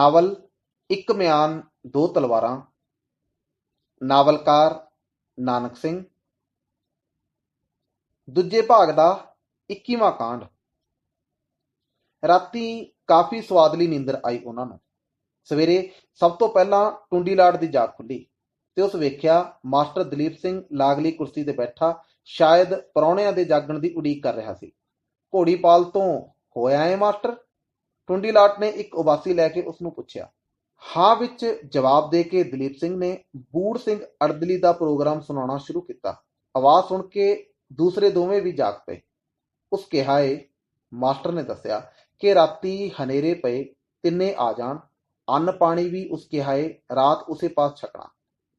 Novel, ਇੱਕ ਮਿਆਨ, ਦੋ ਤਲਵਾਰਾਂ। ਨਾਵਲਕਾਰ ਨਾਨਕ ਸਿੰਘ। ਦੂਜੇ ਭਾਗ ਦਾ 21ਵਾਂ ਕਾਂਡ। ਰਾਤੀ ਕਾਫੀ ਸਵਾਦਲੀ ਨੀਂਦਰ ਆਈ ਉਹਨਾਂ ਨੂੰ। ਸਵੇਰੇ ਸਭ ਤੋਂ ਪਹਿਲਾਂ ਟੁੰਡੀ ਲਾਟ ਦੀ ਜਾਗ ਖੁੱਲੀ ਤੇ ਉਸ ਵੇਖਿਆ ਮਾਸਟਰ ਦਲੀਪ ਸਿੰਘ ਲਾਗਲੀ ਕੁਰਸੀ ਤੇ ਬੈਠਾ ਸ਼ਾਇਦ ਪਰੌਣਿਆਂ ਦੇ ਜਾਗਣ ਦੀ ਉਡੀਕ ਕਰ ਰਿਹਾ ਸੀ। ਘੋੜੀਪਾਲ ਤੋਂ, ਹੋਇਆ ਏ, ਮਾਸਟਰ? ਟੁੰਡੀਲਾਟ ਨੇ ਇੱਕ ਉਬਾਸੀ ਲੈ ਕੇ ਉਸ ਨੂੰ ਪੁੱਛਿਆ, ਹਾਂ ਵਿੱਚ ਜਵਾਬ ਦੇ ਕੇ ਦਲੀਪ ਸਿੰਘ ਨੇ ਬੂੜ ਸਿੰਘ ਅੜਦਲੀ ਦਾ ਪ੍ਰੋਗਰਾਮ ਸੁਣਾਉਣਾ ਸ਼ੁਰੂ ਕੀਤਾ। ਆਵਾਜ਼ ਸੁਣ ਕੇ ਦੂਸਰੇ ਦੋਵੇਂ ਵੀ ਜਾਗ ਪਏ। ਉਸ ਕਿਹਾ ਏ, ਮਾਸਟਰ ਨੇ ਦੱਸਿਆ ਕਿ ਰਾਤੀ ਹਨੇਰੇ ਪਏ, ਤਿੰਨੇ ਆ ਜਾਣ। ਅੰਨ ਪਾਣੀ ਵੀ ਉਸ ਕਿਹਾ ਏ, ਰਾਤ ਉਸੇ ਪਾਸ ਛਕਣਾ।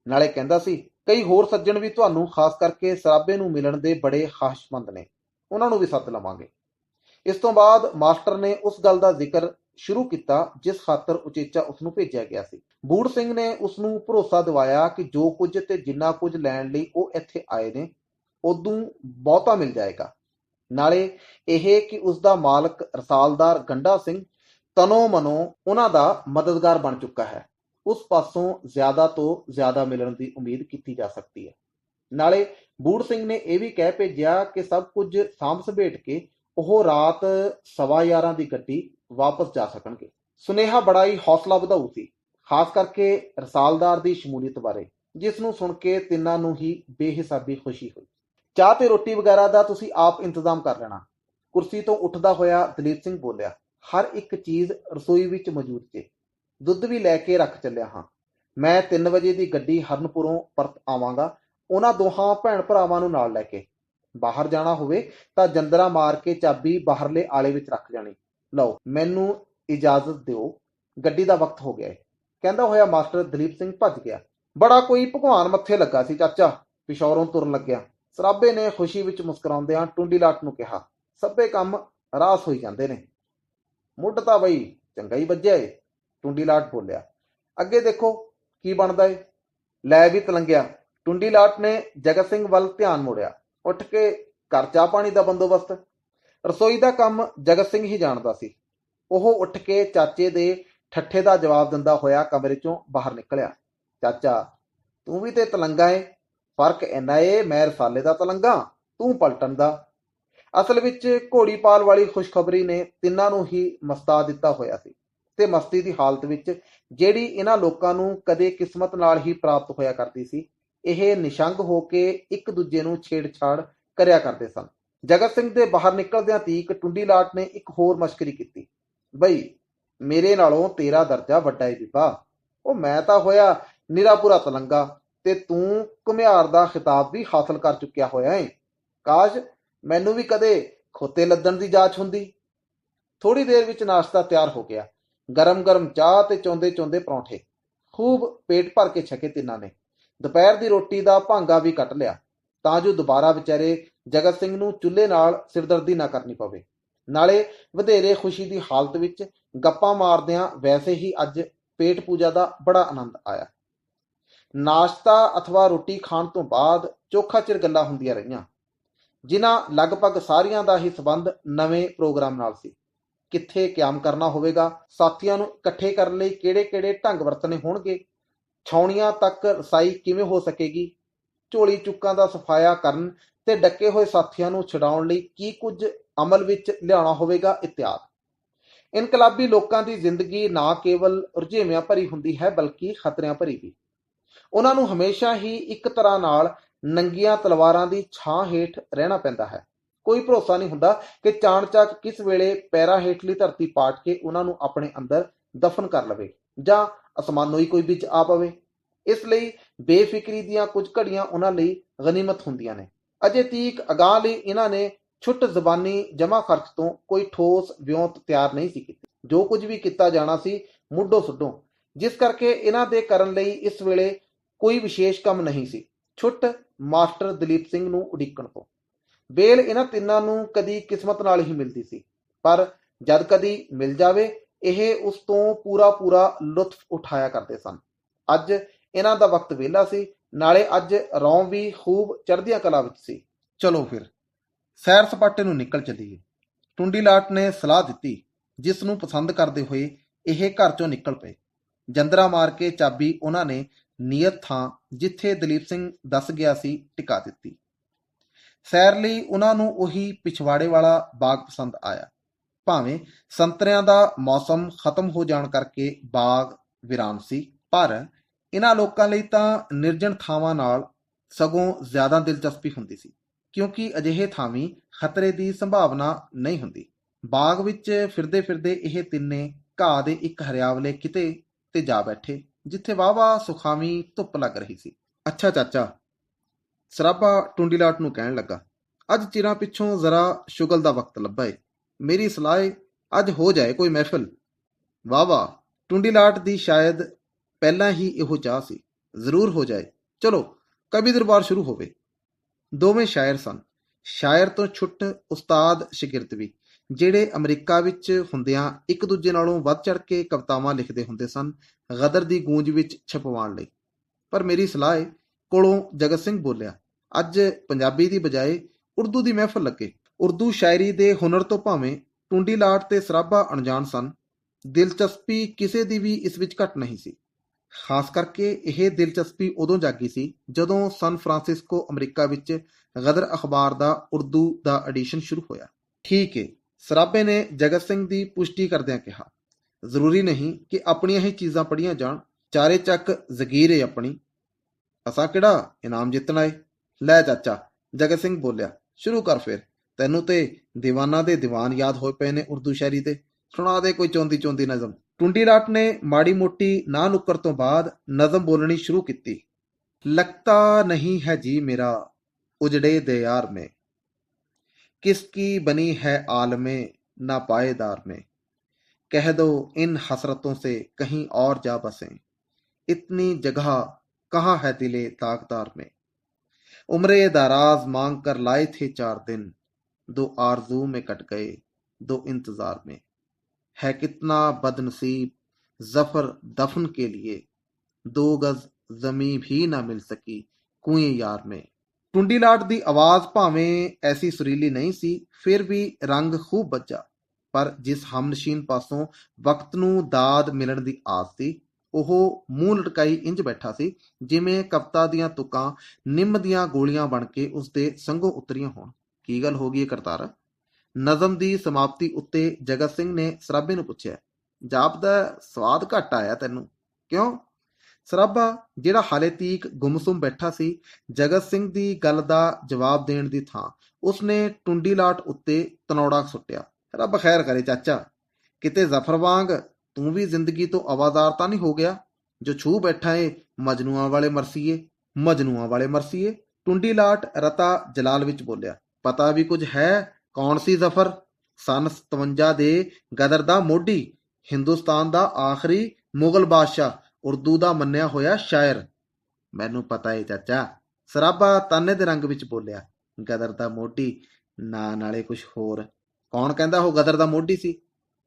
ਨਾਲੇ ਕਹਿੰਦਾ ਸੀ, ਕਈ ਹੋਰ ਸੱਜਣ ਵੀ ਤੁਹਾਨੂੰ, ਖਾਸ ਕਰਕੇ ਸਰਾਬੇ ਨੂੰ ਮਿਲਣ ਦੇ ਬੜੇ ਖਾਸ਼ਮੰਦ ਨੇ। ਉਹਨਾਂ ਨੂੰ ਵੀ ਸੱਦ ਲਵਾਂਗੇ। ਇਸ ਤੋਂ ਬਾਅਦ ਮਾਸਟਰ ਨੇ ਉਸ ਗੱਲ ਦਾ ਜ਼ਿਕਰ ਸ਼ੁਰੂ ਕੀਤਾ, ਜਿਸ ਖਾਤਰ ਉਚੇਚਾ ਉਸ ਨੂੰ ਭੇਜਿਆ ਗਿਆ ਸੀ। ਬੂੜ ਸਿੰਘ ਨੇ ਉਸ ਨੂੰ ਭਰੋਸਾ ਦਿਵਾਇਆ ਕਿ ਜੋ ਕੁਝ ਤੇ ਜਿੰਨਾ ਕੁਝ ਲੈਣ ਲਈ ਉਹ ਇੱਥੇ ਆਏ ਨੇ ਉਦੋਂ ਬਹੁਤਾ ਮਿਲ ਜਾਏਗਾ। ਨਾਲੇ ਇਹ ਕਿ ਉਸ ਦਾ ਮਾਲਕ ਰਸਾਲਦਾਰ ਗੰਡਾ ਸਿੰਘ ਤਨੋ ਮਨੋ ਉਹਨਾਂ ਦਾ ਮਦਦਗਾਰ ਬਣ ਚੁੱਕਾ ਹੈ। ਉਸ ਪਾਸੋਂ ਜ਼ਿਆਦਾ ਤੋਂ ਜ਼ਿਆਦਾ ਮਿਲਣ ਦੀ ਉਮੀਦ ਕੀਤੀ ਜਾ ਸਕਦੀ ਹੈ। ਨਾਲੇ ਬੂੜ ਸਿੰਘ ਨੇ ਇਹ ਵੀ ਕਹਿ ਭੇਜਿਆ ਕਿ ਸਭ ਕੁਝ ਸਾਂਭ ਸੰਭੇਟ ਕੇ ਉਹ ਰਾਤ ਸਵਾ 11 ਦੀ ਗੱਡੀ ਵਾਪਸ ਜਾ ਸਕਣਗੇ। ਸੁਨੇਹਾ ਬੜਾ ਹੀ ਹੌਸਲਾ ਵਧਾਊ ਸੀ, ਖਾਸ ਕਰਕੇ ਰਸਾਲਦਾਰ ਦੀ ਸ਼ਮੂਲੀਅਤ ਬਾਰੇ, ਜਿਸ ਨੂੰ ਸੁਣ ਕੇ ਤਿੰਨਾਂ ਨੂੰ ਹੀ ਬੇਹਿਸਾਬੀ ਖੁਸ਼ੀ ਹੋਈ। ਚਾਹ ਤੇ ਰੋਟੀ ਵਗੈਰਾ ਦਾ ਤੁਸੀਂ ਆਪ ਇੰਤਜ਼ਾਮ ਕਰ ਲੈਣਾ। ਕੁਰਸੀ ਤੋਂ ਉੱਠਦਾ ਹੋਇਆ ਦਲੀਪ ਸਿੰਘ ਬੋਲਿਆ, ਹਰ ਇੱਕ ਚੀਜ਼ ਰਸੋਈ ਵਿੱਚ ਮੌਜੂਦ ਜੇ। ਦੁੱਧ ਵੀ ਲੈ ਕੇ ਰੱਖ ਚੱਲਿਆ ਹਾਂ। ਮੈਂ 3 ਵਜੇ ਦੀ ਗੱਡੀ ਹਰਨਪੁਰੋਂ ਪਰਤ ਆਵਾਂਗਾ। ਉਹਨਾਂ ਦੋਹਾਂ ਭੈਣ ਭਰਾਵਾਂ ਨੂੰ ਨਾਲ ਲੈ ਕੇ। ਬਾਹਰ ਜਾਣਾ ਹੋਵੇ ਤਾਂ ਜੰਦਰਾ ਮਾਰ ਕੇ ਚਾਬੀ ਬਾਹਰਲੇ ਆਲੇ ਵਿੱਚ ਰੱਖ ਜਾਣੀ। ਲਓ, ਮੈਨੂੰ ਇਜਾਜ਼ਤ ਦਿਓ। ਗੱਡੀ ਦਾ ਵਕਤ ਹੋ ਗਿਆ ਹੈ ਕਹਿੰਦਾ ਹੋਇਆ ਮਾਸਟਰ ਦਲੀਪ ਸਿੰਘ ਭੱਜ ਗਿਆ। ਬੜਾ ਕੋਈ ਭਗਵਾਨ ਮੱਥੇ ਲੱਗਾ ਸੀ, ਚਾਚਾ। ਪਿਸ਼ੌਰੋਂ ਤੁਰਨ ਲੱਗਿਆ। ਸਰਾਬੇ ਨੇ ਖੁਸ਼ੀ ਵਿੱਚ ਮੁਸਕਰਾਉਂਦਿਆਂ ਟੁੰਡੀਲਾਟ ਨੂੰ ਕਿਹਾ ਸਭੇ ਕੰਮ ਰਾਸ ਹੋਈ ਜਾਂਦੇ ਨੇ। ਮੁੱਢ ਤਾਂ ਬਈ ਚੰਗਾ ਹੀ ਵੱਜਿਆ ਏ। ਟੁੰਡੀਲਾਟ ਬੋਲਿਆ, ਅੱਗੇ ਦੇਖੋ ਕੀ ਬਣਦਾ ਏ। ਲੈ ਵੀ ਤਲੰਗਿਆ। ਟੁੰਡੀਲਾਟ ਨੇ ਜਗਤ ਸਿੰਘ ਵੱਲ ਧਿਆਨ ਮੋੜਿਆ। ਉੱਠ ਕੇ ਘਰ ਚਾਹ ਪਾਣੀ ਦਾ ਬੰਦੋਬਸਤ। ਰਸੋਈ ਦਾ ਕੰਮ ਜਗਤ ਸਿੰਘ ਹੀ ਜਾਣਦਾ ਸੀ। ਉਹ ਉੱਠ ਕੇ ਚਾਚੇ ਦੇ ਠੱਠੇ ਦਾ ਜਵਾਬ ਦਿੰਦਾ ਹੋਇਆ ਕਮਰੇ ਚੋਂ ਬਾਹਰ ਨਿਕਲਿਆ। ਚਾਚਾ, ਤੂੰ ਵੀ ਤੇ ਤਲੰਗਾ ਏ। ਫ਼ਰਕ ਇੰਨਾ ਏ, ਮੈਂ ਰਸਾਲੇ ਦਾ ਤਲੰਗਾ, ਤੂੰ ਪਲਟਣ ਦਾ। ਅਸਲ ਵਿੱਚ ਘੋੜੀ ਪਾਲ ਵਾਲੀ ਖੁਸ਼ਖਬਰੀ ਨੇ ਤਿੰਨਾਂ ਨੂੰ ਹੀ ਮਸਤਾ ਦਿੱਤਾ ਹੋਇਆ ਸੀ ਤੇ ਮਸਤੀ ਦੀ ਹਾਲਤ ਵਿੱਚ ਜਿਹੜੀ ਇਹਨਾਂ ਲੋਕਾਂ ਨੂੰ ਕਦੇ ਕਿਸਮਤ ਨਾਲ ਹੀ ਪ੍ਰਾਪਤ ਹੋਇਆ ਕਰਦੀ ਸੀ ਇਹ ਨਿਸ਼ੰਗ ਹੋ ਕੇ ਇੱਕ ਦੂਜੇ ਨੂੰ ਛੇੜਛਾੜ ਕਰਿਆ ਕਰਦੇ ਸਨ। ਜਗਤ ਸਿੰਘ ਦੇ ਬਾਹਰ ਨਿਕਲਦਿਆਂ ਤੀਕ ਟੁੰਡੀ ਲਾਟ ਨੇ ਇੱਕ ਹੋਰ ਮਸ਼ਕਰੀ ਕੀਤੀ। ਬਈ, ਮੇਰੇ ਨਾਲੋਂ ਤੇਰਾ ਦਰਜਾ ਵੱਡਾ ਏ ਬੀਬਾ। ਉਹ ਮੈਂ ਤਾਂ ਹੋਇਆ ਨਿਰਾਪੁਰਾ ਤਲੰਗਾ ਤੇ ਤੂੰ ਘੁਮਿਆਰ ਦਾ ਖਿਤਾਬ ਵੀ ਹਾਸਲ ਕਰ ਚੁੱਕਿਆ ਹੋਇਆ ਏ। ਕਾਸ਼ ਮੈਨੂੰ ਵੀ ਕਦੇ ਖੋਤੇ ਲੱਦਣ ਦੀ ਜਾਂਚ ਹੁੰਦੀ। ਥੋੜੀ ਦੇਰ ਵਿੱਚ ਨਾਸ਼ਤਾ ਤਿਆਰ ਹੋ ਗਿਆ। ਗਰਮ-ਗਰਮ ਚਾਹ ਤੇ ਚੌਂਦੇ ਚੌਂਦੇ ਪਰੌਂਠੇ। ਖੂਬ ਪੇਟ ਭਰ ਕੇ ਛਕੇ ਤਿੰਨਾਂ ਨੇ। ਦੁਪਹਿਰ ਦੀ ਰੋਟੀ ਦਾ ਭਾਂਗਾ ਵੀ ਕੱਟ ਲਿਆ, ਤਾਂ ਜੋ ਦੁਬਾਰਾ ਵਿਚਾਰੇ ਜਗਤ ਸਿੰਘ ਨੂੰ ਚੁੱਲ੍ਹੇ ਨਾਲ ਸਿਰਦਰਦੀ ਨਾ ਕਰਨੀ ਪਵੇ। ਨਾਲੇ ਵਧੇਰੇ ਖੁਸ਼ੀ ਦੀ ਹਾਲਤ ਵਿੱਚ ਗੱਪਾਂ ਮਾਰਦਿਆਂ ਵੈਸੇ ਹੀ ਅੱਜ ਪੇਟ ਪੂਜਾ ਦਾ ਬੜਾ ਆਨੰਦ ਆਇਆ। ਨਾਸ਼ਤਾ ਅਥਵਾ ਰੋਟੀ ਖਾਣ ਤੋਂ ਬਾਅਦ ਚੋਖਾ ਚਿਰ ਗੱਲਾਂ ਹੁੰਦੀਆਂ ਰਹੀਆਂ, ਜਿਨ੍ਹਾਂ ਲਗਭਗ ਸਾਰੀਆਂ ਦਾ ਹੀ ਸਬੰਧ ਨਵੇਂ ਪ੍ਰੋਗਰਾਮ ਨਾਲ ਸੀ। ਕਿੱਥੇ ਕਿਆਮ ਕਰਨਾ ਹੋਵੇਗਾ, ਸਾਥੀਆਂ ਨੂੰ ਇਕੱਠੇ ਕਰਨ ਲਈ ਕਿਹੜੇ-ਕਿਹੜੇ ਢੰਗ ਵਰਤਣੇ ਹੋਣਗੇ ਛਾਉਣੀਆਂ ਤੱਕ ਰਸਾਈ ਕਿਵੇਂ ਹੋ ਸਕੇਗੀ? ਝੋਲੀ ਚੁੱਕਾਂ ਦਾ ਸਫਾਇਆ ਕਰਨ ਤੇ ਡੱਕੇ ਹੋਏ ਸਾਥੀਆਂ ਨੂੰ ਛਡਾਉਣ ਲਈ ਕੀ ਕੁਝ ਅਮਲ ਵਿੱਚ ਲਿਆਉਣਾ ਹੋਵੇਗਾ ਇਤਿਆਦ ਇਨਕਲਾਬੀ ਲੋਕਾਂ ਦੀ ਜ਼ਿੰਦਗੀ ਨਾ ਕੇਵਲ ਰੁਝੇਵਿਆਂ ਭਰੀ ਹੁੰਦੀ ਹੈ, ਬਲਕਿ ਖਤਰਿਆਂ ਭਰੀ ਵੀ। ਉਹਨਾਂ ਨੂੰ ਹਮੇਸ਼ਾ ਹੀ ਇੱਕ ਤਰ੍ਹਾਂ ਨਾਲ ਨੰਗੀਆਂ ਤਲਵਾਰਾਂ ਦੀ ਛਾਂ ਹੇਠ ਰਹਿਣਾ ਪੈਂਦਾ ਹੈ। ਕੋਈ ਭਰੋਸਾ ਨਹੀਂ ਹੁੰਦਾ ਕਿ ਚਾਣਚੱਕ ਕਿਸ ਵੇਲੇ ਪੈਰਾਂ ਹੇਠਲੀ ਧਰਤੀ ਪਾਟ ਕੇ ਉਹਨਾਂ ਨੂੰ ਆਪਣੇ ਅੰਦਰ ਦਫਨ ਕਰ ਲਵੇ ਜਾਂ ਅਸਮਾਨੋਂ ਹੀ ਕੋਈ ਵਿੱਚ ਆ ਪਵੇ। ਇਸ ਲਈ ਬੇਫਿਕਰੀ ਦੀਆਂ ਕੁਝ ਘੜੀਆਂ ਉਹਨਾਂ ਲਈ ਗਨੀਮਤ ਹੁੰਦੀਆਂ ਨੇ। ਅਜੇ ਤੀਕ ਅਗਾਹ ਲਈ ਇਹਨਾਂ ਨੇ ਛੁੱਟ ਜ਼ਬਾਨੀ ਜਮਾ ਖਰਚ ਤੋਂ ਕੋਈ ਠੋਸ ਵਿਉਂਤ ਤਿਆਰ ਨਹੀਂ ਸੀ ਕੀਤੀ। ਜੋ ਕੁਝ ਵੀ ਕੀਤਾ ਜਾਣਾ ਸੀ, ਮੁੱਢੋਂ ਸੁੱਢੋਂ। ਜਿਸ ਕਰਕੇ ਇਹਨਾਂ ਦੇ ਕਰਨ ਲਈ ਇਸ ਵੇਲੇ ਕੋਈ ਵਿਸ਼ੇਸ਼ ਕੰਮ ਨਹੀਂ ਸੀ। ਛੁੱਟ ਮਾਸਟਰ ਦਲੀਪ ਸਿੰਘ ਨੂੰ ਉਡੀਕਣ ਤੋਂ। ਬੇਲ ਇਹਨਾਂ ਤਿੰਨਾਂ ਨੂੰ ਕਦੀ ਕਿਸਮਤ ਨਾਲ ਹੀ ਮਿਲਦੀ ਸੀ, ਪਰ ਜਦ ਕਦੀ ਮਿਲ ਜਾਵੇ, ਇਹ ਉਸ ਤੋਂ ਪੂਰਾ ਪੂਰਾ ਲੁਤਫ ਉਠਾਇਆ ਕਰਦੇ ਸਨ। ਅੱਜ ਇਹਨਾਂ ਦਾ ਵਕਤ ਵਿਹਲਾ ਸੀ, ਨਾਲੇ ਅੱਜ ਰੌਂ ਵੀ ਖੂਬ ਚੜ੍ਹਦੀਆਂ ਕਲਾ ਵਿੱਚ ਸੀ। ਚਲੋ ਫਿਰ, ਸੈਰ ਸਪਾਟੇ ਨੂੰ ਨਿਕਲ ਚਲੀਏ। ਟੁੰਡੀ ਲਾਟ ਨੇ ਸਲਾਹ ਦਿੱਤੀ, ਜਿਸ ਨੂੰ ਪਸੰਦ ਕਰਦੇ ਹੋਏ ਇਹ ਘਰ ਚੋਂ ਨਿਕਲ ਪਏ। ਜੰਦਰਾ ਮਾਰ ਕੇ ਚਾਬੀ ਉਹਨਾਂ ਨੇ ਨੀਅਤ ਥਾਂ ਜਿੱਥੇ ਦਲੀਪ ਸਿੰਘ ਦੱਸ ਗਿਆ ਸੀ ਟਿਕਾ ਦਿੱਤੀ। ਸੈਰ ਲਈ ਉਹਨਾਂ ਨੂੰ ਉਹੀ ਪਿਛਵਾੜੇ ਵਾਲਾ ਬਾਗ ਪਸੰਦ ਆਇਆ। ਭਾਵੇਂ ਸੰਤਰਿਆਂ ਦਾ ਮੌਸਮ ਖਤਮ ਹੋ ਜਾਣ ਕਰਕੇ ਬਾਗ ਵਿਰਾਨ ਸੀ, ਪਰ ਇਹਨਾਂ ਲੋਕਾਂ ਲਈ ਤਾਂ ਨਿਰਜਨ ਥਾਵਾਂ ਨਾਲ ਸਗੋਂ ਜ਼ਿਆਦਾ ਦਿਲਚਸਪੀ ਹੁੰਦੀ ਸੀ, ਕਿਉਂਕਿ ਅਜਿਹੇ ਥਾਵੀਂ ਖਤਰੇ ਦੀ ਸੰਭਾਵਨਾ ਨਹੀਂ ਹੁੰਦੀ। ਬਾਗ ਵਿੱਚ ਫਿਰਦੇ ਫਿਰਦੇ ਇਹ ਤਿੰਨੇ ਘਾਹ ਦੇ ਇੱਕ ਹਰਿਆਵਲੇ ਕਿਤੇ ਤੇ ਜਾ ਬੈਠੇ, ਜਿੱਥੇ ਵਾਵਾ ਸੁਖਾਵੀਂ ਧੁੱਪ ਲੱਗ ਰਹੀ ਸੀ। ਅੱਛਾ ਚਾਚਾ ਸਰਾਭਾ ਟੁੰਡੀਲਾਟ ਨੂੰ ਕਹਿਣ ਲੱਗਾ, ਅੱਜ ਚਿਰਾਂ ਪਿੱਛੋਂ ਜ਼ਰਾ ਸ਼ੁਗਲ ਦਾ ਵਕਤ ਲੱਭਾ ਏ। ਮੇਰੀ ਸਲਾਹ ਅੱਜ ਹੋ ਜਾਏ ਕੋਈ ਮਹਿਫਲ। ਵਾਹ ਟੁੰਡੀਲਾਟ ਦੀ ਸ਼ਾਇਦ ਪਹਿਲਾਂ ਹੀ ਇਹੋ ਚਾਹ ਸੀ। ਜ਼ਰੂਰ ਹੋ ਜਾਏ। ਚਲੋ, ਕਵੀ ਦਰਬਾਰ ਸ਼ੁਰੂ ਹੋਵੇ। ਦੋਵੇਂ ਸ਼ਾਇਰ ਸਨ। ਸ਼ਾਇਰ ਤੋਂ ਛੁੱਟ ਉਸਤਾਦ ਸ਼ਾਗਿਰਦ ਵੀ, ਜਿਹੜੇ ਅਮਰੀਕਾ ਵਿੱਚ ਹੁੰਦਿਆਂ ਇੱਕ ਦੂਜੇ ਨਾਲੋਂ ਵੱਧ ਚੜ ਕੇ ਕਵਿਤਾਵਾਂ ਲਿਖਦੇ ਹੁੰਦੇ ਸਨ, ਗਦਰ ਦੀ ਗੂੰਜ ਵਿੱਚ ਛਪਵਾਉਣ ਲਈ। ਪਰ ਮੇਰੀ ਸਲਾਹ ਏ, ਕੋਲੋਂ ਜਗਤ ਸਿੰਘ ਬੋਲਿਆ, ਅੱਜ ਪੰਜਾਬੀ ਦੀ ਬਜਾਏ ਉਰਦੂ ਦੀ ਮਹਿਫਲ ਲੱਗੇ। ਉਰਦੂ ਸ਼ਾਇਰੀ ਦੇ ਹੁਨਰ ਤੋਂ ਭਾਵੇਂ ਟੁੰਡੀ ਲਾਟ ਤੇ ਸਰਾਭਾ ਅਣਜਾਣ ਸਨ, ਦਿਲਚਸਪੀ ਕਿਸੇ ਦੀ ਵੀ ਇਸ ਵਿੱਚ ਘਟ ਨਹੀਂ ਸੀ। ਖਾਸ ਕਰਕੇ ਇਹ ਦਿਲਚਸਪੀ ਉਦੋਂ ਜਾਗੀ ਸੀ ਜਦੋਂ ਸਨ ਫਰਾਂਸਿਸਕੋ ਅਮਰੀਕਾ ਵਿੱਚ ਗਦਰ ਅਖਬਾਰ ਦਾ ਉਰਦੂ ਦਾ ਐਡੀਸ਼ਨ ਸ਼ੁਰੂ ਹੋਇਆ। ਠੀਕ ਹੈ ਸਰਾਭੇ ਨੇ ਜਗਤ ਸਿੰਘ ਦੀ ਪੁਸ਼ਟੀ ਕਰਦਿਆਂ ਕਿਹਾ, ਜ਼ਰੂਰੀ ਨਹੀਂ ਕਿ ਆਪਣੀਆਂ ਹੀ ਚੀਜ਼ਾਂ ਪੜੀਆਂ ਜਾਣ, ਚਾਰੇ ਚੱਕ ਜ਼ਗੀਰ ਏ ਆਪਣੀ। ਅਸਾਂ ਕਿਹੜਾ ਇਨਾਮ ਜਿੱਤਣਾ ਏ? ਲੈ ਚਾਚਾ, ਜਗਤ ਸਿੰਘ ਬੋਲਿਆ, ਸ਼ੁਰੂ ਕਰ ਫਿਰ। ਤੈਨੂੰ ਤੇ ਦੀਵਾਨਾਂ ਦੇ ਦੀਵਾਨ ਯਾਦ ਹੋਏ ਪਏ ਨੇ ਉਰਦੂ ਸ਼ਾਇਰੀ ਤੇ ਸੁਣਾ ਦੇ ਕੋਈ ਚੋਂਦੀ ਚੋਂਦੀ ਨਜ਼ਮ। ٹونڈی راٹ نے ماڑی موٹی نہ نکر تو بعد نظم بولنی شروع کی لگتا نہیں ہے جی میرا اجڑے دیار میں۔ کس کی بنی ہے عالم نہ پائے دار میں۔ کہہ دو ان حسرتوں سے کہیں اور جا بسیں۔ اتنی جگہ کہاں ہے دل طاقدار میں۔ عمرے داراز مانگ کر لائے تھے چار دن۔ دو آرزو میں کٹ گئے، دو انتظار میں۔ है कितना बदनसीब जफर दफन के लिए दो गज ਜ਼ਮੀ ਵੀ ਨਾ ਮਿਲ ਸਕੀ ਕੁਏ ਯਾਰ ਮੇ ਟੁੰਡੀ ਲਾਟ ਦੀ ਆਵਾਜ਼ ਭਾਵੇਂ ਐਸੀ ਸੁਰੀਲੀ ਨਹੀਂ ਸੀ ਫਿਰ ਵੀ ਰੰਗ ਖੂਬ ਬੱਜਾ ਪਰ ਜਿਸ ਹਮਨਸ਼ੀਨ ਪਾਸੋਂ ਵਕਤ ਨੂੰ ਦਾਦ ਮਿਲਣ ਦੀ ਆਸ ਸੀ ਉਹ ਮੂੰਹ ਲਟਕਾਈ ਇੰਜ ਬੈਠਾ ਸੀ ਜਿਵੇਂ ਕਵਤਾ ਦੀਆਂ ਤੁਕਾਂ ਨਿੰਮ ਦੀਆਂ ਗੋਲੀਆਂ ਬਣ ਕੇ ਉਸ ਦੇ ਸੰਗੋਂ ਉਤਰੀਆਂ ਹੋਣ ਕੀ ਗੱਲ ਹੋ ਗਈ ਹੈ ਕਰਤਾਰ ਨਜ਼ਮ ਦੀ ਸਮਾਪਤੀ ਉੱਤੇ ਜਗਤ ਸਿੰਘ ਨੇ ਸਰਾਬੇ ਨੂੰ ਪੁੱਛਿਆ, ਜਾਪ ਦਾ ਸਵਾਦ ਘੱਟ ਆਇਆ ਤੈਨੂੰ? ਕਿਉਂ? ਸਰਾਭਾ, ਜਿਹੜਾ ਹਾਲੇ ਤੀਕ ਗੁੰਮਸੁਮ ਬੈਠਾ ਸੀ, ਜਗਤ ਸਿੰਘ ਦੀ ਗੱਲ ਦਾ ਜਵਾਬ ਦੇਣ ਦੀ ਥਾਂ, ਉਸਨੇ ਟੁੰਡੀ ਲਾਟ ਉੱਤੇ ਤਨੌੜਾ ਸੁੱਟਿਆ। ਰੱਬ ਖੈਰ ਕਰੇ ਚਾਚਾ, ਕਿਤੇ ਜ਼ਫਰ ਵਾਂਗ ਤੂੰ ਵੀ ਜ਼ਿੰਦਗੀ ਤੋਂ ਆਵਾਜ਼ਾਰ ਤਾਂ ਨਹੀਂ ਹੋ ਗਿਆ? ਜੋ ਛੂ ਬੈਠਾ ਏ, ਮਜਨੂਆਂ ਵਾਲੇ ਮਰਸੀਏ, ਮਜਨੂਆਂ ਵਾਲੇ ਮਰਸੀਏ? ਟੁੰਡੀ ਲਾਟ ਰਤਾ ਜਲਾਲ ਵਿੱਚ ਬੋਲਿਆ, ਪਤਾ ਵੀ ਕੁਝ ਹੈ ਕੌਣ ਸੀ ਜ਼ਫਰ? ਸਨ 57 ਦੇ ਗਦਰ ਦਾ ਮੋਢੀ, ਹਿੰਦੁਸਤਾਨ ਦਾ ਆਖਰੀ ਮੁਗਲ ਬਾਦਸ਼ਾਹ, ਉਰਦੂ ਦਾ ਮੰਨਿਆ ਹੋਇਆ ਸ਼ਾਇਰ। ਮੈਨੂੰ ਪਤਾ ਏ ਚਾਚਾ, ਸਰਾਬਾ ਤਾਨੇ ਦੇ ਰੰਗ ਵਿੱਚ ਬੋਲਿਆ, ਗਦਰ ਦਾ ਮੋਢੀ, ਨਾ ਨਾਲੇ ਕੁਝ ਹੋਰ। ਕੌਣ ਕਹਿੰਦਾ ਉਹ ਗਦਰ ਦਾ ਮੋਢੀ ਸੀ?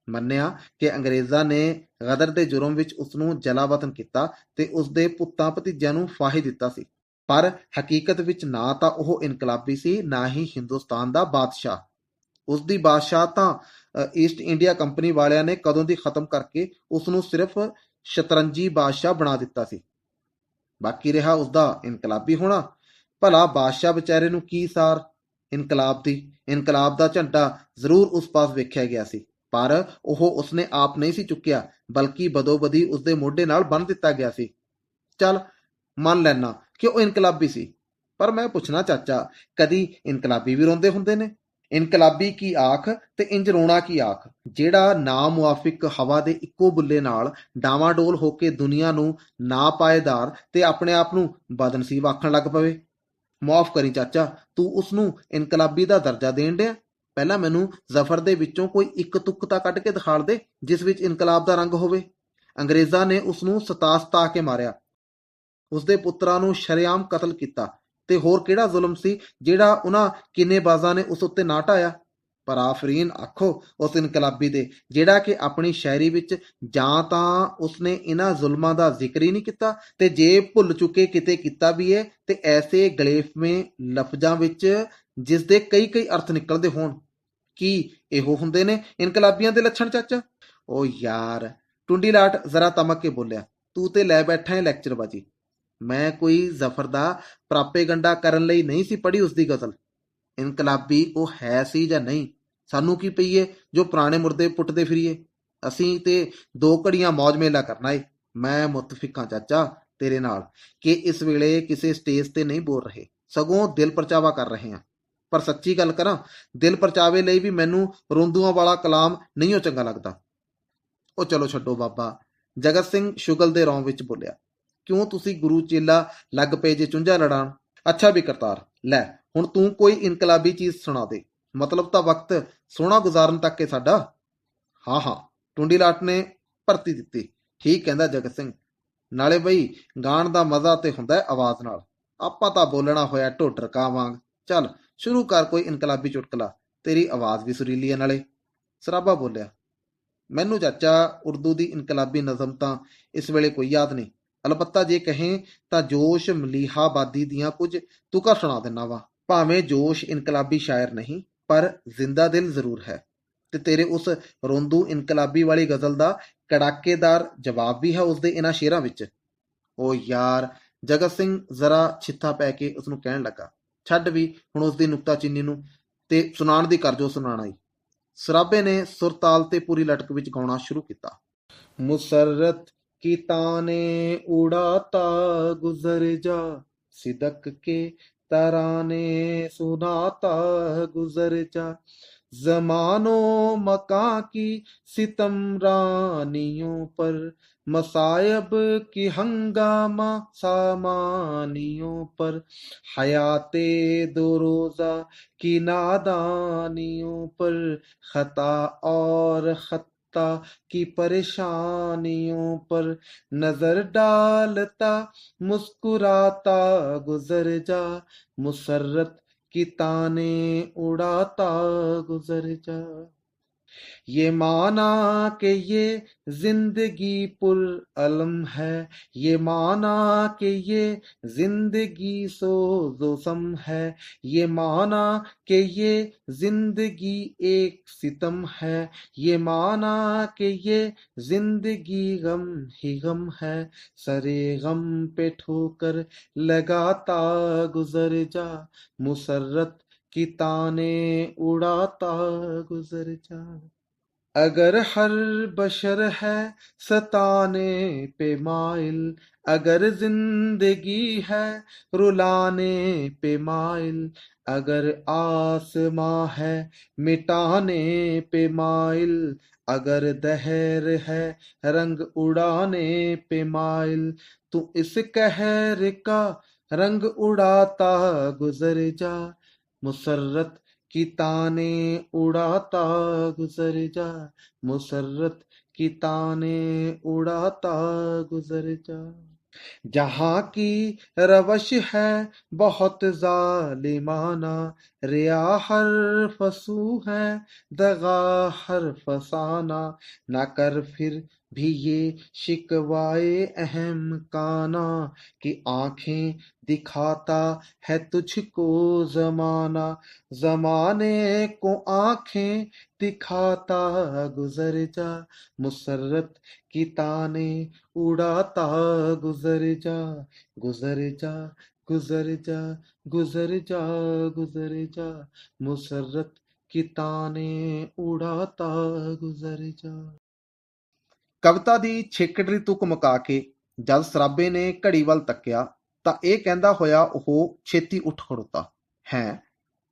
ਮੰਨਿਆ ਕਿ ਅੰਗਰੇਜ਼ਾਂ ਨੇ ਗਦਰ ਦੇ ਜੁਰਮ ਵਿੱਚ ਉਸ ਨੂੰ ਜਲਾਵਤਨ ਕੀਤਾ ਤੇ ਉਸ ਦੇ ਪੁੱਤਾਂ ਭਤੀਜਿਆਂ ਨੂੰ ਫਾਹੀ ਦਿੱਤਾ ਸੀ। ਪਰ ਹਕੀਕਤ ਵਿੱਚ ਨਾ ਤਾਂ ਉਹ ਇਨਕਲਾਬੀ ਸੀ, ਨਾ ਹੀ ਹਿੰਦੁਸਤਾਨ ਦਾ ਬਾਦਸ਼ਾਹ। ਉਸ ਦੀ ਬਾਦਸ਼ਾਹ ਤਾਂ ਈਸਟ ਇੰਡੀਆ ਕੰਪਨੀ ਵਾਲਿਆਂ ਨੇ ਕਦੋਂ ਦੀ ਖਤਮ ਕਰਕੇ ਉਸ ਨੂੰ ਸਿਰਫ ਸ਼ਤਰੰਜੀ ਬਾਦਸ਼ਾਹ ਬਣਾ ਦਿੱਤਾ ਸੀ। ਬਾਕੀ ਰਿਹਾ ਉਸ ਦਾ ਇਨਕਲਾਬੀ ਹੋਣਾ। ਭਲਾ ਬਾਦਸ਼ਾਹ ਵਿਚਾਰੇ ਨੂੰ ਕੀ ਸਾਰ? ਇਨਕਲਾਬ ਦੀ, ਇਨਕਲਾਬ ਦਾ ਝੰਡਾ ਜ਼ਰੂਰ ਉਸ ਪਾਸ ਵੇਖਿਆ ਗਿਆ ਸੀ। ਪਰ ਉਹ ਉਸਨੇ ਆਪ ਨਹੀਂ ਸੀ ਚੁੱਕਿਆ, ਬਲਕਿ ਬਦੋਬਦੀ ਉਸਦੇ ਮੋਢੇ ਨਾਲ ਬੰਨ ਦਿੱਤਾ ਗਿਆ ਸੀ। ਚੱਲ, ਮੰਨ ਲੈਣਾ ਕਿ ਉਹ ਇਨਕਲਾਬੀ ਸੀ। ਪਰ ਮੈਂ ਪੁੱਛਣਾ ਚਾਚਾ, ਕਦੀ ਇਨਕਲਾਬੀ ਵੀ ਰੋਂਦੇ ਹੁੰਦੇ ਨੇ? ਇਨਕਲਾਬੀ ਕੀ ਆਖ ਤੇ ਇੰਜ ਰੋਣਾ ਕੀ ਆਖ। ਜਿਹੜਾ ਨਾ ਮੁਆਫਿਕ ਹਵਾ ਦੇ ਇੱਕੋ ਬੁੱਲੇ ਨਾਲ ਡਾਵਾਡੋਲ ਹੋ ਕੇ ਦੁਨੀਆ ਨੂੰ ਨਾ ਪਾਏਦਾਰ ਤੇ ਆਪਣੇ ਆਪ ਨੂੰ ਬਦਨਸੀਬ ਆਖਣ ਲੱਗ ਪਵੇ। ਮਾਫ ਕਰੀ ਚਾਚਾ, ਤੂੰ ਉਸ ਨੂੰ ਇਨਕਲਾਬੀ ਦਾ ਦਰਜਾ ਦੇਣ ਡਿਆ? ਪਹਿਲਾਂ ਮੈਨੂੰ ਜ਼ਫਰ ਦੇ ਵਿੱਚੋਂ ਕੋਈ ਇੱਕ ਤੁਕ ਤਾਂ ਕੱਢ ਕੇ ਦਿਖਾੜ ਦੇ, ਜਿਸ ਵਿੱਚ ਇਨਕਲਾਬ ਦਾ ਰੰਗ ਹੋਵੇ। ਅੰਗਰੇਜ਼ਾਂ ਨੇ ਉਸ ਨੂੰ ਸਤਾ ਸਤਾ ਕੇ ਮਾਰਿਆ। ਉਸ ਦੇ ਪੁੱਤਰਾਂ ਨੂੰ ਸ਼ਰੇਆਮ ਕਤਲ ਕੀਤਾ। ਤੇ ਹੋਰ ਕਿਹੜਾ ਜ਼ੁਲਮ ਸੀ ਜਿਹੜਾ ਉਹਨਾਂ ਕਿੰਨੇਬਾਜ਼ਾਂ ਨੇ ਉਸ ਉੱਤੇ ਨਾ ਢਾਇਆ ਪਰ ਆਫਰੀਨ ਆਖੋ, ਉਸ ਇਨਕਲਾਬੀ ਦੇ, ਜਿਹੜਾ ਕਿ ਆਪਣੀ ਸ਼ਾਇਰੀ ਵਿੱਚ ਜਾਂ ਤਾਂ ਉਸਨੇ ਇਹਨਾਂ ਜ਼ੁਲਮਾਂ ਦਾ ਜ਼ਿਕਰ ਹੀ ਨਹੀਂ ਕੀਤਾ ਤੇ ਜੇ ਭੁੱਲ ਚੁੱਕੇ ਕਿਤੇ ਕੀਤਾ ਵੀ ਹੈ ਤੇ ਐਸੇ ਗਲੇਫਵੇਂ ਲਫ਼ਜ਼ਾਂ ਵਿੱਚ ਜਿਸ ਦੇ ਕਈ ਕਈ ਅਰਥ ਨਿਕਲਦੇ ਹੋਣ। ਕੀ ਇਹੋ ਹੁੰਦੇ ਨੇ ਇਨਕਲਾਬੀਆਂ ਦੇ ਲੱਛਣ ਚਾਚਾ? ਓ ਯਾਰ ਟੁੰਡੀ ਲਾਟ ਜ਼ਰਾ ਤਮਕ ਕੇ ਬੋਲਿਆ, ਤੂੰ ਤੇ ਲੈ ਬੈਠਾ ਹੈ ਲੈਕਚਰ ਬਾਜੀ। ਮੈਂ ਕੋਈ ਜ਼ਫਰ ਦਾ ਪ੍ਰਾਪੇਗੰਡਾ ਕਰਨ ਲਈ ਨਹੀਂ ਸੀ ਪੜ੍ਹੀ ਉਸ ਦੀ ਗਜ਼ਲ ਇਨਕਲਾਬੀ ਉਹ ਹੈ ਸੀ ਜਾਂ ਨਹੀਂ, ਸਾਨੂੰ ਕੀ ਪਈਏ ਜੋ ਪੁਰਾਣੇ ਮੁਰਦੇ ਪੁੱਟਦੇ ਫਿਰੀਏ? ਅਸੀਂ ਤੇ ਦੋ ਘੜੀਆਂ ਮौज ਮੇਲਾ ਕਰਨਾ ਏ। ਮੈਂ ਮੁਤਫਿਕਾਂ ਚਾਚਾ ਤੇਰੇ ਨਾਲ, ਕਿ ਇਸ ਵੇਲੇ ਕਿਸੇ ਸਟੇਜ ਤੇ ਨਹੀਂ ਬੋਲ ਰਹੇ। ਸਗੋਂ ਦਿਲ ਪਰਚਾਵਾ ਕਰ ਰਹੇ ਹਾਂ। ਪਰ ਸੱਚੀ ਗੱਲ ਕਰਾਂ, ਦਿਲ ਪਰਚਾਵੇ ਲਈ ਵੀ ਮੈਨੂੰ ਰੋਂਦੂਆਂ ਵਾਲਾ ਕਲਾਮ ਨਹੀਂ ਉਹ ਚੰਗਾ ਲੱਗਦਾ। ਉਹ ਚਲੋ ਛੱਡੋ ਬਾਬਾ। ਜਗਤ ਸਿੰਘ ਸ਼ੁਗਲ ਦੇ ਰੌਂ ਵਿੱਚ ਬੋਲਿਆ ਕਿਉਂ ਤੁਸੀਂ ਗੁਰੂ ਚੇਲਾ ਲੱਗ ਪਏ ਜੇ ਚੁੰਝਾ ਲੜਾਣ ਅੱਛਾ ਵੀ ਕਰਤਾਰ, ਲੈ, ਹੁਣ ਤੂੰ ਕੋਈ ਇਨਕਲਾਬੀ ਚੀਜ਼ ਸੁਣਾ ਦੇ। ਮਤਲਬ ਤਾਂ ਵਕਤ ਸੋਹਣਾ ਗੁਜ਼ਾਰਨ ਤੱਕ ਹੈ ਸਾਡਾ। ਹਾਂ ਹਾਂ, ਟੁੰਡੀ ਲਾਟ ਨੇ ਭਰਤੀ ਦਿੱਤੀ। ਠੀਕ ਕਹਿੰਦਾ ਜਗਤ ਸਿੰਘ। ਨਾਲੇ ਬਈ, ਗਾਣ ਦਾ ਮਜ਼ਾ ਤੇ ਹੁੰਦਾ ਹੈ ਆਵਾਜ਼ ਨਾਲ। ਆਪਾਂ ਤਾਂ ਬੋਲਣਾ ਹੋਇਆ ਢੋਡਰਕਾ ਵਾਂਗ। ਚੱਲ, ਸ਼ੁਰੂ ਕਰ ਕੋਈ ਇਨਕਲਾਬੀ ਚੁਟਕਲਾ। ਤੇਰੀ ਆਵਾਜ਼ ਵੀ ਸੁਰੀਲੀ ਹੈ ਨਾਲੇ। ਸਰਾਬਾ ਬੋਲਿਆ। ਮੈਨੂੰ ਚਾਚਾ, ਉਰਦੂ ਦੀ ਇਨਕਲਾਬੀ ਨਜ਼ਮ ਤਾਂ ਇਸ ਵੇਲੇ ਕੋਈ ਯਾਦ ਨਹੀਂ। ਅਲਬੱਤਾ ਜੇ ਕਹੇ ਤਾਂ ਜੋਸ਼ ਮਲੀਹਾਬਾਦੀ ਦੀਆਂ ਕੁਝ ਤੁਕਾਂ ਸੁਣਾ ਦਿੰਨਾ ਵਾ। ਭਾਵੇਂ ਜੋਸ਼ ਇਨਕਲਾਬੀ ਸ਼ਾਇਰ ਨਹੀਂ, ਪਰ ਜ਼ਿੰਦਾ ਦਿਲ ਜ਼ਰੂਰ ਹੈ। ਤੇ ਤੇਰੇ ਉਸ ਰੋਂਦੂ ਇਨਕਲਾਬੀ ਵਾਲੀ ਗਜ਼ਲ ਦਾ ਕੜਾਕੇਦਾਰ ਜਵਾਬ ਵੀ ਹੈ ਉਸ ਦੇ ਇਹਨਾਂ ਸ਼ੇਰਾਂ ਵਿੱਚ। ਉਹ ਯਾਰ, ਜਗਤ ਸਿੰਘ ਜ਼ਰਾ ਛਿੱਥਾ ਪੈ ਕੇ ਉਸ ਨੂੰ ਕਹਿਣ ਲੱਗਾ। ਛੱਡ ਵੀ, ਹੁਣ ਉਸ ਦੀ ਨੁਕਤਾਚੀਨੀ ਨੂੰ ਤੇ ਸੁਣਾਉਣ ਦੀ ਕਰ ਜੋ ਸੁਣਾਣਾ ਸਰਾਬੇ ਨੇ ਸੁਰਤਾਲ ਤੇ ਪੂਰੀ ਲਟਕ ਵਿੱਚ ਗਾਉਣਾ ਸ਼ੁਰੂ ਕੀਤਾ। کی تانے اڑاتا گزر جا صدق کے ترانے سناتا گزر جا زمان و مکان کی ستم رانیوں پر مصائب کی ہنگامہ سامانیوں پر حیات دو روزہ کی نادانیوں پر خطا اور خطا کی پریشانیوں پر نظر ڈالتا مسکراتا گزر جا مسرت کی تانے اڑاتا گزر جا۔ یہ مانا کہ یہ زندگی پر علم ہے، یہ مانا کہ یہ زندگی سوز و سم ہے، یہ مانا کہ یہ زندگی ایک ستم ہے، یہ مانا کہ یہ زندگی غم ہی غم ہے۔ سرے غم پہ ٹھوکر لگاتا گزر جا، مسرت کی تانے اڑاتا گزر جا۔ اگر ہر بشر ہے ستانے پہ مائل، اگر زندگی ہے رلانے پہ مائل، اگر آسماں ہے مٹانے پہ مائل، اگر دہر ہے رنگ اڑانے پہ مائل۔ تو اس کہر کا رنگ اڑاتا گزر جا۔ مسرت کی تانے اڑاتا گزر جا۔ مسرت کی تانے اڑاتا گزر جا۔ جہاں کی روش ہے بہت ظالمانہ، ریا ہر فسو ہے، دغا ہر فسانہ۔ نہ کر پھر بھی یہ شکوائے اہم کانا کہ آنکھیں دکھاتا ہے تجھ کو زمانہ۔ زمانے کو آنکھیں دکھاتا گزر جا، مسرت کی تانے اڑاتا گزر جا۔ گزر جا گزر جا گزر جا گزر جا۔ مسرت کی تانے اڑاتا گزر جا۔ ਕਵਿਤਾ ਦੀ ਛੇਕੜਰੀ ਤੁਕ ਮੁਕਾ ਕੇ ਜਦ ਸਰਾਬੇ ਨੇ ਘੜੀ ਵੱਲ ਤੱਕਿਆ ਤਾਂ ਇਹ ਕਹਿੰਦਾ ਹੋਇਆ ਉਹ ਛੇਤੀ ਉੱਠ ਖੜੋਤਾ। ਹੈ,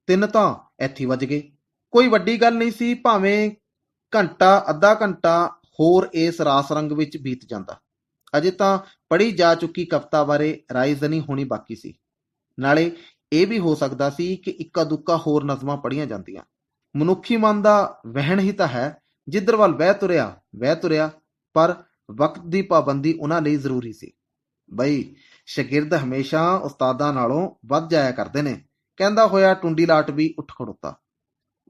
ਤਿੰਨ ਤਾਂ ਇੱਥੇ ਵੱਜ ਗਏ। ਕੋਈ ਵੱਡੀ ਗੱਲ ਨਹੀਂ ਸੀ, ਭਾਵੇਂ ਘੰਟਾ, ਅੱਧਾ ਘੰਟਾ ਹੋਰ ਇਸ ਰਾਸ ਰੰਗ ਵਿੱਚ ਬੀਤ ਜਾਂਦਾ। ਅਜੇ ਤਾਂ ਪੜ੍ਹੀ ਜਾ ਚੁੱਕੀ ਕਵਿਤਾ ਬਾਰੇ ਰਾਇਜ਼ਨੀ ਹੋਣੀ ਬਾਕੀ ਸੀ। ਨਾਲੇ ਇਹ ਵੀ ਹੋ ਸਕਦਾ ਸੀ ਕਿ ਇੱਕਾ ਦੁੱਕਾ ਹੋਰ ਨਜ਼ਮਾਂ ਪੜ੍ਹੀਆਂ ਜਾਂਦੀਆਂ। ਮਨੁੱਖੀ ਮਨ ਦਾ ਵਹਿਣ ਹੀ ਤਾਂ ਹੈ। ਜਿੱਧਰ ਵੱਲ ਵਹਿ ਤੁਰਿਆ ਵਹਿ ਤੁਰਿਆ ਪਰ ਵਕਤ ਦੀ ਪਾਬੰਦੀ ਉਹਨਾਂ ਲਈ ਜ਼ਰੂਰੀ ਸੀ। ਬਈ, ਸ਼ਾਗਿਰਦ ਹਮੇਸ਼ਾ ਉਸਤਾਦਾਂ ਨਾਲੋਂ ਵੱਧ ਜਾਇਆ ਕਰਦੇ ਨੇ। ਕਹਿੰਦਾ ਹੋਇਆ ਟੁੰਡੀ ਲਾਟ ਵੀ ਉੱਠ ਖੜੋਤਾ।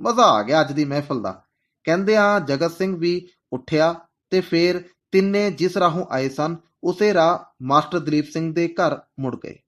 ਮਜ਼ਾ ਆ ਗਿਆ ਅੱਜ ਦੀ ਮਹਿਫਲ ਦਾ। ਕਹਿੰਦੇ ਆ, ਜਗਤ ਸਿੰਘ ਵੀ ਉੱਠਿਆ ਤੇ ਫੇਰ ਤਿੰਨੇ ਜਿਸ ਰਾਹੋਂ ਆਏ ਸਨ, ਉਸੇ ਰਾਹ ਮਾਸਟਰ ਦਲੀਪ ਸਿੰਘ ਦੇ ਘਰ ਮੁੜ ਗਏ।